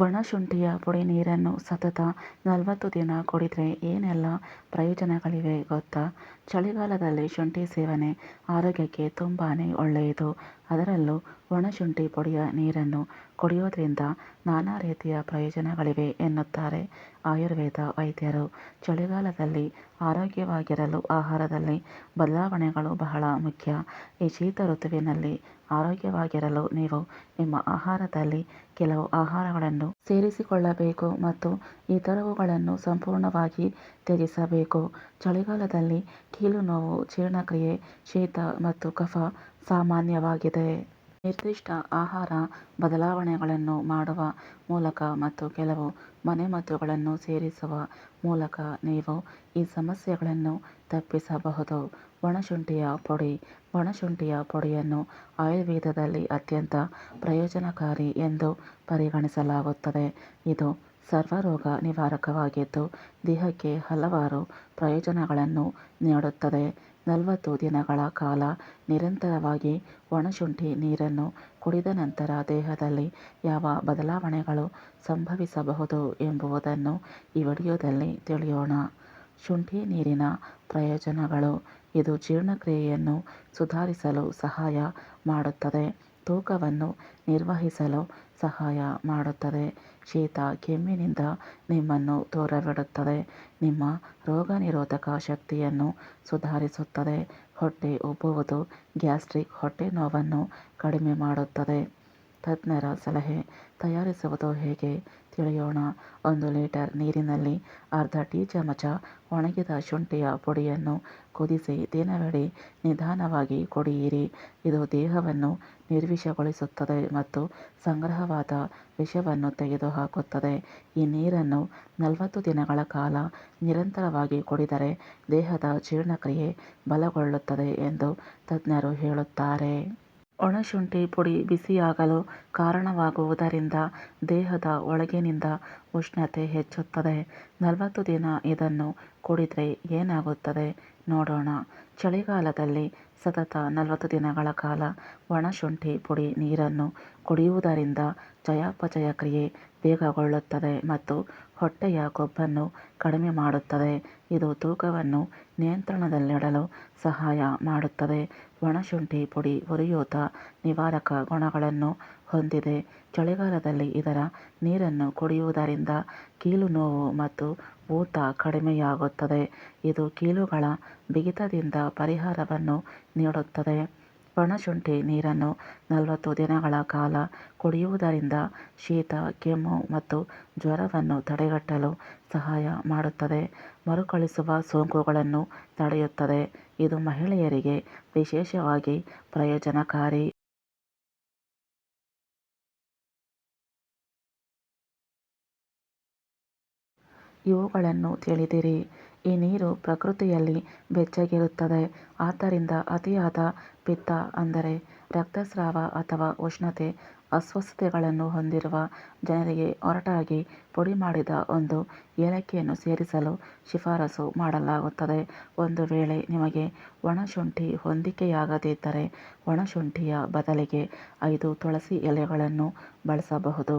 ಒಣಶುಂಠಿಯ ಪುಡಿ ನೀರನ್ನು ಸತತ ನಲವತ್ತು ದಿನ ಕುಡಿದ್ರೆ ಏನೆಲ್ಲ ಪ್ರಯೋಜನಗಳಿವೆ ಗೊತ್ತಾ? ಚಳಿಗಾಲದಲ್ಲಿ ಶುಂಠಿ ಸೇವನೆ ಆರೋಗ್ಯಕ್ಕೆ ತುಂಬಾನೇ ಒಳ್ಳೆಯದು. ಅದರಲ್ಲೂ ಒಣಶುಂಠಿ ಪುಡಿಯ ನೀರನ್ನು ಕುಡಿಯೋದ್ರಿಂದ ನಾನಾ ರೀತಿಯ ಪ್ರಯೋಜನಗಳಿವೆ ಎನ್ನುತ್ತಾರೆ ಆಯುರ್ವೇದ ವೈದ್ಯರು. ಚಳಿಗಾಲದಲ್ಲಿ ಆರೋಗ್ಯವಾಗಿರಲು ಆಹಾರದಲ್ಲಿ ಬದಲಾವಣೆಗಳು ಬಹಳ ಮುಖ್ಯ. ಈ ಶೀತ ಋತುವಿನಲ್ಲಿ ಆರೋಗ್ಯವಾಗಿರಲು ನೀವು ನಿಮ್ಮ ಆಹಾರದಲ್ಲಿ ಕೆಲವು ಆಹಾರಗಳನ್ನು ಸೇರಿಸಿಕೊಳ್ಳಬೇಕು ಮತ್ತು ಇತರವುಗಳನ್ನು ಸಂಪೂರ್ಣವಾಗಿ ತ್ಯಜಿಸಬೇಕು. ಚಳಿಗಾಲದಲ್ಲಿ ಕೀಲು ನೋವು ಜೀರ್ಣಕ್ರಿಯೆ, ಶೀತ ಮತ್ತು ಕಫ ಸಾಮಾನ್ಯವಾಗಿದೆ. ನಿರ್ದಿಷ್ಟ ಆಹಾರ ಬದಲಾವಣೆಗಳನ್ನು ಮಾಡುವ ಮೂಲಕ ಮತ್ತು ಕೆಲವು ಮನೆಮದ್ದುಗಳನ್ನು ಸೇರಿಸುವ ಮೂಲಕ ನೀವು ಈ ಸಮಸ್ಯೆಗಳನ್ನು ತಪ್ಪಿಸಬಹುದು. ಒಣಶುಂಠಿಯ ಪುಡಿ, ಒಣಶುಂಠಿಯ ಪುಡಿಯನ್ನು ಆಯುರ್ವೇದದಲ್ಲಿ ಅತ್ಯಂತ ಪ್ರಯೋಜನಕಾರಿ ಎಂದು ಪರಿಗಣಿಸಲಾಗುತ್ತದೆ. ಇದು ಸರ್ವರೋಗ ನಿವಾರಕವಾಗಿದ್ದು, ದೇಹಕ್ಕೆ ಹಲವಾರು ಪ್ರಯೋಜನಗಳನ್ನು ನೀಡುತ್ತದೆ. ನಲವತ್ತು ದಿನಗಳ ಕಾಲ ನಿರಂತರವಾಗಿ ಒಣಶುಂಠಿ ನೀರನ್ನು ಕುಡಿದ ನಂತರ ದೇಹದಲ್ಲಿ ಯಾವ ಬದಲಾವಣೆಗಳು ಸಂಭವಿಸಬಹುದು ಎಂಬುದನ್ನು ಈ ವಿಡಿಯೋದಲ್ಲಿ ತಿಳಿಯೋಣ. ಶುಂಠಿ ನೀರಿನ ಪ್ರಯೋಜನಗಳು, ಇದು ಜೀರ್ಣಕ್ರಿಯೆಯನ್ನು ಸುಧಾರಿಸಲು ಸಹಾಯ ಮಾಡುತ್ತದೆ. ತೂಕವನ್ನು ನಿರ್ವಹಿಸಲು ಸಹಾಯ ಮಾಡುತ್ತದೆ. ಶೀತ ಕೆಮ್ಮಿನಿಂದ ನಿಮ್ಮನ್ನು ದೂರವಿಡುತ್ತದೆ ನಿಮ್ಮ ರೋಗನಿರೋಧಕ ಶಕ್ತಿಯನ್ನು ಸುಧಾರಿಸುತ್ತದೆ. ಹೊಟ್ಟೆ ಉಬ್ಬುವುದು ಗ್ಯಾಸ್ಟ್ರಿಕ್ ಹೊಟ್ಟೆ ನೋವನ್ನು ಕಡಿಮೆ ಮಾಡುತ್ತದೆ. ತಜ್ಞರ ಸಲಹೆ ತಯಾರಿಸುವುದು ಹೇಗೆ ತಿಳಿಯೋಣ. ಒಂದು ಲೀಟರ್ ನೀರಿನಲ್ಲಿ ಅರ್ಧ ಟೀ ಚಮಚ ಒಣಗಿದ ಶುಂಠಿಯ ಪುಡಿಯನ್ನು ಕುದಿಸಿ ದಿನವಿಡೀ ನಿಧಾನವಾಗಿ ಕುಡಿಯಿರಿ. ಇದು ದೇಹವನ್ನು ನಿರ್ವಿಷಗೊಳಿಸುತ್ತದೆ ಮತ್ತು ಸಂಗ್ರಹವಾದ ವಿಷವನ್ನು ತೆಗೆದುಹಾಕುತ್ತದೆ. ಈ ನೀರನ್ನು ನಲವತ್ತು ದಿನಗಳ ಕಾಲ ನಿರಂತರವಾಗಿ ಕುಡಿದರೆ ದೇಹದ ಜೀರ್ಣಕ್ರಿಯೆ ಬಲಗೊಳ್ಳುತ್ತದೆ ಎಂದು ತಜ್ಞರು ಹೇಳುತ್ತಾರೆ. ಒಣಶುಂಠಿ ಪುಡಿ ಬಿಸಿಯಾಗಲು ಕಾರಣವಾಗುವುದರಿಂದ ದೇಹದ ಒಳಗಿನಿಂದ ಉಷ್ಣತೆ ಹೆಚ್ಚುತ್ತದೆ. ನಲವತ್ತು ದಿನ ಇದನ್ನು ಕುಡಿದ್ರೆ ಏನಾಗುತ್ತದೆ ನೋಡೋಣ. ಚಳಿಗಾಲದಲ್ಲಿ ಸತತ ನಲವತ್ತು ದಿನಗಳ ಕಾಲ ಒಣಶುಂಠಿ ಪುಡಿ ನೀರನ್ನು ಕುಡಿಯುವುದರಿಂದ ಚಯಾಪಚಯ ಕ್ರಿಯೆ ವೇಗಗೊಳ್ಳುತ್ತದೆ ಮತ್ತು ಹೊಟ್ಟೆಯ ಕೊಬ್ಬನ್ನು ಕಡಿಮೆ ಮಾಡುತ್ತದೆ. ಇದು ತೂಕವನ್ನು ನಿಯಂತ್ರಣದಲ್ಲಿಡಲು ಸಹಾಯ ಮಾಡುತ್ತದೆ. ಒಣಶುಂಠಿ ಪುಡಿ ಉರಿಯೂತ ನಿವಾರಕ ಗುಣಗಳನ್ನು ಹೊಂದಿದೆ. ಚಳಿಗಾಲದಲ್ಲಿ ಇದರ ನೀರನ್ನು ಕುಡಿಯುವುದರಿಂದ ಕೀಲು ನೋವು ಮತ್ತು ಊತ ಕಡಿಮೆಯಾಗುತ್ತದೆ. ಇದು ಕೀಲುಗಳ ಬಿಗಿತದಿಂದ ಪರಿಹಾರವನ್ನು ನೀಡುತ್ತದೆ. ಒಣಶುಂಠಿ ನೀರನ್ನು ನಲವತ್ತು ದಿನಗಳ ಕಾಲ ಕುಡಿಯುವುದರಿಂದ ಶೀತ, ಕೆಮ್ಮು ಮತ್ತು ಜ್ವರವನ್ನು ತಡೆಗಟ್ಟಲು ಸಹಾಯ ಮಾಡುತ್ತದೆ. ಮರುಕಳಿಸುವ ಸೋಂಕುಗಳನ್ನು ತಡೆಯುತ್ತದೆ. ಇದು ಮಹಿಳೆಯರಿಗೆ ವಿಶೇಷವಾಗಿ ಪ್ರಯೋಜನಕಾರಿ. ಇವುಗಳನ್ನು ತಿಳಿದಿರಿ. ಈ ನೀರು ಪ್ರಕೃತಿಯಲ್ಲಿ ಬೆಚ್ಚಗಿರುತ್ತದೆ. ಆದ್ದರಿಂದ ಅತಿಯಾದ ಪಿತ್ತ ಅಂದರೆ ರಕ್ತಸ್ರಾವ ಅಥವಾ ಉಷ್ಣತೆ, ಅಸ್ವಸ್ಥತೆಗಳನ್ನು ಹೊಂದಿರುವ ಜನರಿಗೆ ಹೊರಟಾಗಿ ಪುಡಿ ಮಾಡಿದ ಒಂದು ಏಲಕ್ಕಿಯನ್ನು ಸೇರಿಸಲು ಶಿಫಾರಸು ಮಾಡಲಾಗುತ್ತದೆ. ಒಂದು ವೇಳೆ ನಿಮಗೆ ಒಣಶುಂಠಿ ಹೊಂದಿಕೆಯಾಗದಿದ್ದರೆ ಒಣಶುಂಠಿಯ ಬದಲಿಗೆ ಐದು ತುಳಸಿ ಎಲೆಗಳನ್ನು ಬಳಸಬಹುದು.